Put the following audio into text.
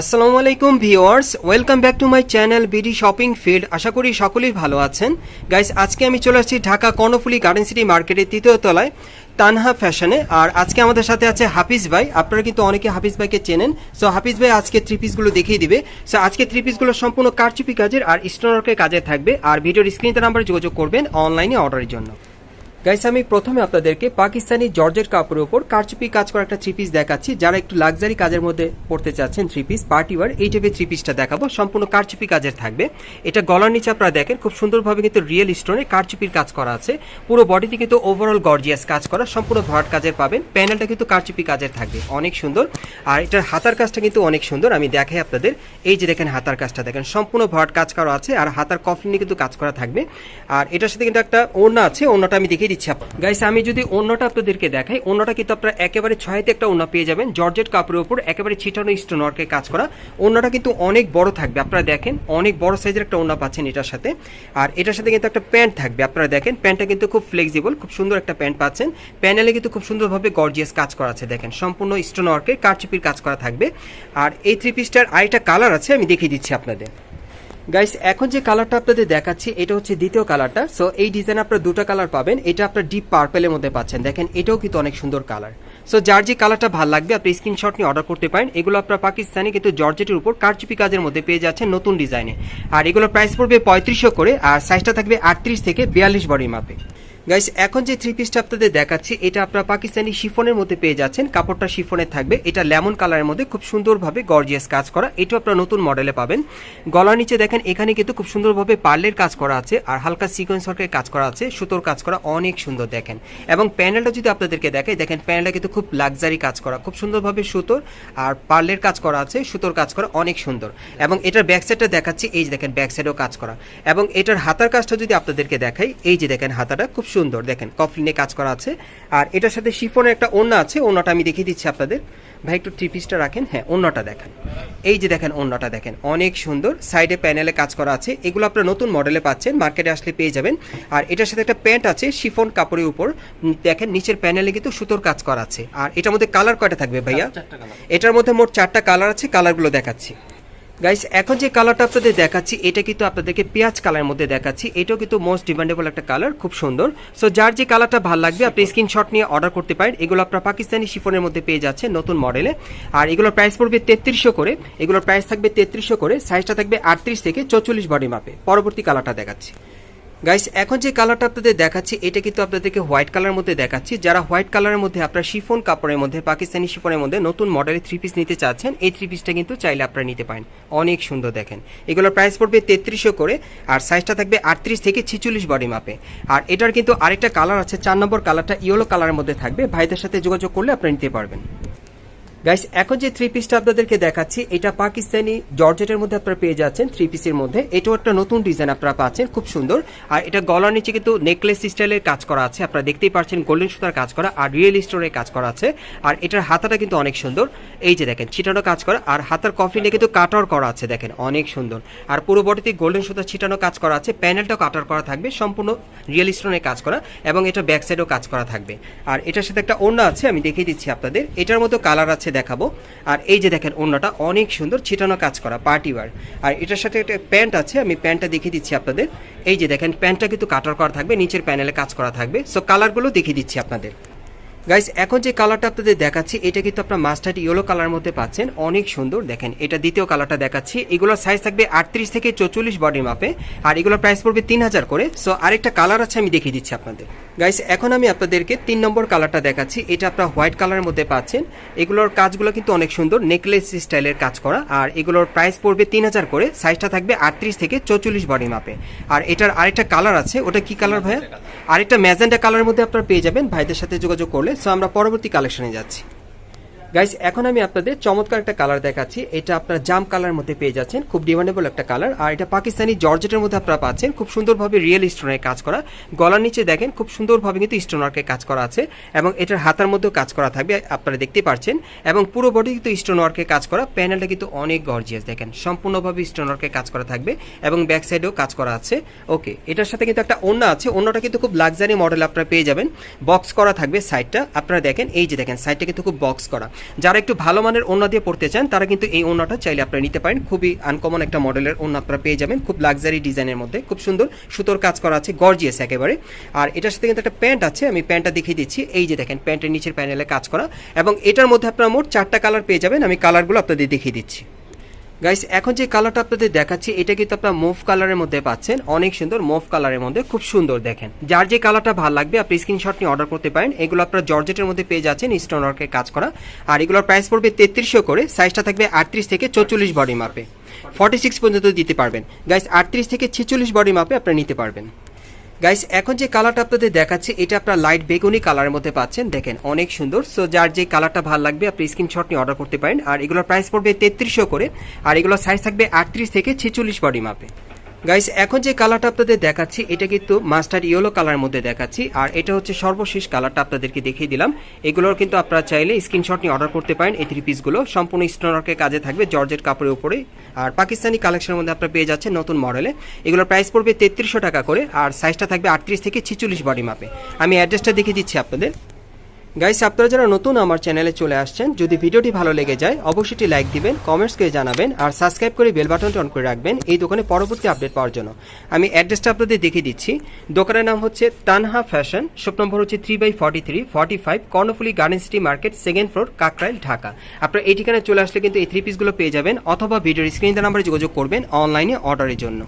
আসসালামু আলাইকুম viewers, welcome back to my channel BD shopping field. আশা করি সকলেই ভালো আছেন। গাইস, আজকে আমি চলে আসছি ঢাকা কর্ণফুলি গার্ডেন সিটি মার্কেটের তৃতীয় তলায়, তানহা ফ্যাশনে। আর আজকে আমাদের সাথে আছে হাফিজ ভাই। আপনারা কিন্তু অনেকে হাফিজ ভাইকে চেনেন। সো হাফিজ ভাই আজকে থ্রি পিসগুলো দেখিয়ে দিবে। সো আজকে থ্রি পিসগুলো সম্পূর্ণ কারচুপি কাজের আর স্টোনওয়ার্কের কাজে থাকবে। আর ভিডিওর স্ক্রিনে নাম্বারে যোগাযোগ করবেন অনলাইনে অর্ডারের জন্য। গাইস আমি প্রথমে আপনাদেরকে পাকিস্তানি জর্জের কাপড়ের উপর কারচুপি কাজ করা একটা থ্রি পিস দেখাচ্ছি। যারা একটু লাক্সারি কাজের মধ্যে পড়তে চাচ্ছেন থ্রি পিস পার্টি ওয়ার এই টাইপের থ্রি পিসটা দেখাবো। সম্পূর্ণ কারচুপি কাজের থাকবে। এটা গলার নিচে আপনারা দেখেন, খুব সুন্দরভাবে কিন্তু রিয়েল স্টোনে কারচুপির কাজ করা আছে। পুরো বডিতে কিন্তু ওভারঅল গর্জিয়াস কাজ করা, সম্পূর্ণ ভরাট কাজের পাবেন। প্যানেলটা কিন্তু কারচুপি কাজের থাকবে। অনেক সুন্দর। আর এটার হাতার কাজটা কিন্তু অনেক সুন্দর। আমি দেখাই আপনাদের। এই যে দেখেন হাতার কাজটা দেখেন, সম্পূর্ণ ভরাট কাজ করা আছে। আর হাতার কফলিনে কিন্তু কাজ করা থাকবে। আর এটার সাথে কিন্তু একটা ওড়না আছে। ওড়নাটা আমি দেখিয়ে দিচ্ছি গাইস আমি যদি অন্যটা আপনাদেরকে দেখাই, অন্যটা কিন্তু আপনারা একেবারে ছয়তে একটা ওড়না পেয়ে যাবেন। জর্জেট কাপড়ের উপর একেবারে ছিটানো স্টোন ওয়ার্কের কাজ করা। অন্যটা কিন্তু অনেক বড় থাকবে, আপনারা দেখেন, অনেক বড় সাইজের একটা ওড়না পাচ্ছেন এটার সাথে। আর এটার সাথে কিন্তু একটা প্যান্ট থাকবে, আপনারা দেখেন প্যান্টটা কিন্তু খুব ফ্লেক্সিবল খুব সুন্দর একটা প্যান্ট পাচ্ছেন। প্যানেলে কিন্তু খুব সুন্দরভাবে গর্জিয়াস কাজ করা আছে, দেখেন, সম্পূর্ণ স্টোন ওয়ার্কের কারচুপির কাজ করা থাকবে। আর এই থ্রি পিসটার আরেকটা কালার আছে, আমি দেখিয়ে দিচ্ছি আপনাদের। গাইস এখন যে কালারটা আপনাদের দেখাচ্ছি, এটা হচ্ছে দ্বিতীয় কালারটা সো এই ডিজাইন আপনারা দুটো কালার পাবেন। এটা আপনার ডিপ পার্পেলের মধ্যে পাচ্ছেন। দেখেন, এটাও কিন্তু অনেক সুন্দর কালার সো যার যে কালারটা ভালো লাগবে, আপনি স্ক্রিনশট নিয়ে অর্ডার করতে পারেন। এগুলো আপনার পাকিস্তানি কিন্তু জর্জেটের উপর কারচুপি কাজের মধ্যে পেয়ে যাচ্ছেন নতুন ডিজাইনে আর এগুলোর প্রাইস পড়বে পঁয়ত্রিশশো করে, আর সাইজটা থাকবে আটত্রিশ থেকে বিয়াল্লিশ বডি মাপে। গাইস এখন যে থ্রি পিসটা আপনাদের দেখাচ্ছি, এটা আপনারা পাকিস্তানি শিফনের মধ্যে পেয়ে যাচ্ছেন। কাপড়টা শিফনের থাকবে। এটা লেমন কালারের মধ্যে খুব সুন্দরভাবে গর্জিয়াস কাজ করা। এটাও আপনারা নতুন মডেলে পাবেন। গলার নিচে দেখেন, এখানে কিন্তু খুব সুন্দরভাবে পার্লের কাজ করা আছে আর হালকা সিকোয়েন্স ওয়ার্কের কাজ করা আছে। সুতোর কাজ করা অনেক সুন্দর দেখেন। এবং প্যানেলটা যদি আপনাদেরকে দেখাই, দেখেন প্যানেলটা কিন্তু খুব লাক্সারি কাজ করা। খুব সুন্দরভাবে সুতোর আর পার্লের কাজ করা আছে। সুতোর কাজ করা অনেক সুন্দর। এবং এটার ব্যাক সাইডটা দেখাচ্ছি। এই যে দেখেন ব্যাক সাইডেও কাজ করা। এবং এটার হাতার কাজটা যদি আপনাদেরকে দেখাই, এই যে দেখেন হাতাটা খুব সুন্দর। দেখেন কফলিনে কাজ করা আছে। আর এটার সাথে শিফনের একটা ওড়না আছে ওড়নাটা আমি দেখিয়ে দিচ্ছি আপনাদের। ভাই একটু থ্রি পিসটা রাখেন। হ্যাঁ ওড়নাটা দেখেন। এই যে দেখেন ওড়নাটা দেখেন অনেক সুন্দর। সাইডে প্যানেলে কাজ করা আছে। এগুলো আপনারা নতুন মডেলে পাচ্ছেন মার্কেটে আসলে পেয়ে যাবেন। আর এটার সাথে একটা প্যান্ট আছে শিফন কাপড়ের উপর। দেখেন নিচের প্যানেলে কিন্তু সুতোর কাজ করা আছে। আর এটার মধ্যে কালার কয়টা থাকবে ভাইয়া? এটার মধ্যে মোট চারটা কালার আছে কালারগুলো দেখাচ্ছি। গাইস এখন যে কালারটা আপনাদের দেখাচ্ছি এটা কিন্তু আপনাদেরকে পেঁয়াজ কালারের মধ্যে দেখাচ্ছি। এটাও কিন্তু মোস্ট ডিমান্ডেবল একটা কালার খুব সুন্দর। সো যার যে কালারটা ভালো লাগবে আপনি স্ক্রিনশট নিয়ে অর্ডার করতে পারেন। এগুলো আপনার পাকিস্তানি শিফনের মধ্যে পেয়ে যাচ্ছে নতুন মডেলে আর এগুলোর প্রাইস পড়বে তেত্রিশশো করে। এগুলোর প্রাইস থাকবে তেত্রিশশো করে। সাইজটা থাকবে আটত্রিশ থেকে চৌচল্লিশ বডি মাপে পরবর্তী কালারটা দেখাচ্ছি। গাইস এখন যে কালারটা আপনাদের দেখাচ্ছি, এটা কিন্তু আপনাদেরকে হোয়াইট কালারের মধ্যে দেখাচ্ছি। যারা হোয়াইট কালারের মধ্যে, আপনার শিফন কাপড়ের মধ্যে পাকিস্তানি শিফনের মধ্যে নতুন মডেলের থ্রি পিস নিতে চাচ্ছেন, এই থ্রি পিসটা কিন্তু চাইলে আপনারা নিতে পারেন। অনেক সুন্দর দেখেন। এগুলোর প্রাইস পড়বে তেত্রিশশো করে, আর সাইজটা থাকবে আটত্রিশ থেকে ছিচল্লিশ বডি মাপে আর এটার কিন্তু আরেকটা কালার আছে, চার নম্বর কালারটা ইয়েলো কালারের মধ্যে থাকবে। ভাইদের সাথে যোগাযোগ করলে আপনারা নিতে পারবেন। গাইস এখন যে থ্রি পিসটা আপনাদেরকে দেখাচ্ছি, এটা পাকিস্তানি জর্জেটের মধ্যে আপনারা পেয়ে যাচ্ছেন থ্রি পিসের মধ্যে। এটাও একটা নতুন ডিজাইন আপনারা পাচ্ছেন, খুব সুন্দর। আর এটা গলার নিচে কিন্তু নেকলেস স্টাইলের কাজ করা আছে, আপনারা দেখতেই পাচ্ছেন গোল্ডেন সুতার কাজ করা আর রিয়েল স্টোনের কাজ করা আছে। আর এটার হাতাটা কিন্তু অনেক সুন্দর। এই যে দেখেন, ছিটানো কাজ করা। আর হাতার কফলিনে কিন্তু কাটার করা আছে, দেখেন, অনেক সুন্দর। আর পুরো বডিতে গোল্ডেন সুতার ছিটানো কাজ করা আছে প্যানেলটাও কাটার করা থাকবে, সম্পূর্ণ রিয়েল স্টোনের কাজ করা এবং এটা ব্যাক সাইডেও কাজ করা থাকবে। আর এটার সাথে একটা ওড়না আছে, আমি দেখিয়ে দিচ্ছি আপনাদের। এটার মতো কালার আছে দেখাবো। আর এই যে দেখেন অন্যটা অনেক সুন্দর ছিটানো কাজ করা পার্টি ওয়ার। আর এটার সাথে একটা প্যান্ট আছে, আমি প্যান্টটা দেখিয়ে দিচ্ছি আপনাদের। এই যে দেখেন, প্যান্টটা কিন্তু কাটার করা থাকবে, নিচের প্যানেলে কাজ করা থাকবে। সো কালারগুলো দেখিয়ে দিচ্ছি আপনাদের। গাইস এখন যে কালারটা আপনাদের দেখাচ্ছি, এটা কিন্তু আপনার মাস্টার্ড ইয়েলো কালার মধ্যে পাচ্ছেন। অনেক সুন্দর। দেখেন, এটা দ্বিতীয় কালারটা দেখাচ্ছি। এগুলোর সাইজ থাকবে আটত্রিশ থেকে চৌচল্লিশ বডি মাপে আর এগুলোর প্রাইস পড়বে তিন হাজার করে। সো আরেকটা কালার আছে, আমি দেখিয়ে দিচ্ছি আপনাদের। গাইস এখন আমি আপনাদেরকে তিন নম্বর কালারটা দেখাচ্ছি। এটা আপনার হোয়াইট কালারের মধ্যে পাচ্ছেন। এগুলোর কাজগুলো কিন্তু অনেক সুন্দর। নেকলেস স্টাইলের কাজ করা। আর এগুলোর প্রাইস পড়বে তিন হাজার করে। সাইজটা থাকবে আটত্রিশ থেকে চৌচল্লিশ বডি মাপে আর এটার আরেকটা কালার আছে। ওটা কি কালার ভাইয়া? আরেকটা ম্যাজেন্টা কালারের মধ্যে আপনারা পেয়ে যাবেন। ভাইদের সাথে যোগাযোগ করলে। সো আমরা পরবর্তী কালেকশনে যাচ্ছি। গাইস এখন আমি আপনাদের চমৎকার একটা কালার দেখাচ্ছি। এটা আপনার জাম কালার মধ্যে পেয়ে যাচ্ছেন। খুব ডিমান্ডেবল একটা কালার আর এটা পাকিস্তানি জর্জেটের মধ্যে আপনারা পাচ্ছেন। খুব সুন্দরভাবে রিয়েল স্টোনের কাজ করা। গলার নিচে দেখেন, খুব সুন্দরভাবে কিন্তু স্টোনওয়ার্কের কাজ করা আছে। এবং এটার হাতার মধ্যেও কাজ করা থাকবে, আপনারা দেখতে পাচ্ছেন এবং পুরো বডি কিন্তু স্টোনওয়ার্কের কাজ করা। প্যানেলটা কিন্তু অনেক গর্জিয়াস দেখেন। সম্পূর্ণভাবে স্টোনওয়ার্কের কাজ করা থাকবে। এবং ব্যাক সাইডেও কাজ করা আছে। ওকে এটার সাথে কিন্তু একটা ওড়না আছে। ওড়নাটা কিন্তু খুব লাক্সারি মডেল আপনারা পেয়ে যাবেন। বক্স করা থাকবে সাইডটা আপনারা দেখেন, এই যে দেখেন সাইডটা কিন্তু খুব বক্স করা। যারা একটু ভালো মানের ওনা দিয়ে পড়তে চান, তারা কিন্তু এই ওনাটা চাইলে আপনারা নিতে পারেন। খুবই আনকমন একটা মডেলের ওনা আপনারা পেয়ে যাবেন। খুব লাক্সারি ডিজাইনের মধ্যে, খুব সুন্দর। সুতোর কাজ করা আছে গর্জিয়াস একেবারে। আর এটার সাথে কিন্তু একটা প্যান্ট আছে, আমি প্যান্টটা দেখিয়ে দিচ্ছি। এই যে দেখেন প্যান্টের নিচের প্যানেলে কাজ করা। এবং এটার মধ্যে আপনারা মোট চারটা কালার পেয়ে যাবেন। আমি কালারগুলো আপনাদের দেখিয়ে দিচ্ছি। গাইস এখন যে কালারটা আপনাদের দেখাচ্ছি, এটা কিন্তু আপনার মুভ কালারের মধ্যে পাচ্ছেন। অনেক সুন্দর মুভ কালারের মধ্যে, খুব সুন্দর দেখেন। যার যে কালারটা ভালো লাগবে, আপনি স্ক্রিনশট নিয়ে অর্ডার করতে পারেন। এগুলো আপনার জর্জেটের মধ্যে পেয়ে যাচ্ছেন স্টোন ওয়ার্কের কাজ করা। আর এগুলোর প্রাইস পড়বে তেত্রিশশো করে সাইজটা থাকবে আটত্রিশ থেকে চৌচল্লিশ বডি মাপে ফর্টি সিক্স পর্যন্ত দিতে পারবেন। গাইস আটত্রিশ থেকে ছেচল্লিশ বডি মাপে আপনারা নিতে পারবেন। গাইস এখন যে কালারটা আপনাদের দেখাচ্ছি, এটা আপনার লাইট বেগুনি কালারের মধ্যে পাচ্ছেন। দেখেন, অনেক সুন্দর। সো যার যে কালারটা ভালো লাগবে, আপনি স্ক্রিনশট নিয়ে অর্ডার করতে পারেন। আর এগুলোর প্রাইস পড়বে তেত্রিশশো করে। আর এগুলোর সাইজ থাকবে আটত্রিশ থেকে ছেচল্লিশ বডি মাপে গাইস এখন যে কালারটা আপনাদের দেখাচ্ছি, এটা কিন্তু মাস্টার ইয়েলো কালারের মধ্যে দেখাচ্ছি, আর এটা হচ্ছে সর্বশেষ কালারটা আপনাদেরকে দেখিয়ে দিলাম। এগুলোর কিন্তু আপনারা চাইলে স্ক্রিনশট নিয়ে অর্ডার করতে পারেন, এই থ্রি পিসগুলো সম্পূর্ণ স্টোনারকে কাজে থাকবে, জর্জের কাপড়ের উপরে। আর পাকিস্তানি কালেকশনের মধ্যে আপনারা পেয়ে যাচ্ছেন নতুন মডেলে এগুলোর প্রাইস পড়বে তেত্রিশশো টাকা করে, আর সাইজটা থাকবে আটত্রিশ থেকে ছিচল্লিশ বডি মাপে আমি অ্যাড্রেসটা দেখিয়ে দিচ্ছি আপনাদের। গাইস আপনারা যারা নতুন আমার চ্যানেলে চলে আসছেন, যদি ভিডিওটি ভালো লেগে যায়, অবশ্যই লাইক দিবেন কমেন্টস করে জানাবেন, আর সাবস্ক্রাইব করে বেল বাটনটি অন করে রাখবেন এই দোকানে পরবর্তী আপডেট পাওয়ার জন্য। আমি অ্যাড্রেসটা আপনাদের দেখিয়ে দিচ্ছি। দোকানের নাম হচ্ছে তানহা ফ্যাশন শপ নম্বর হচ্ছে three by forty three forty five Karnaphuli garden city market second floor Kakrail, Dhaka. আপনারা এই ঠিকানায় চলে আসলে কিন্তু এই থ্রি পিসগুলো পেয়ে যাবেন, অথবা ভিডিওর স্ক্রিন নাম্বারে যোগাযোগ করবেন অনলাইনে অর্ডারের জন্য।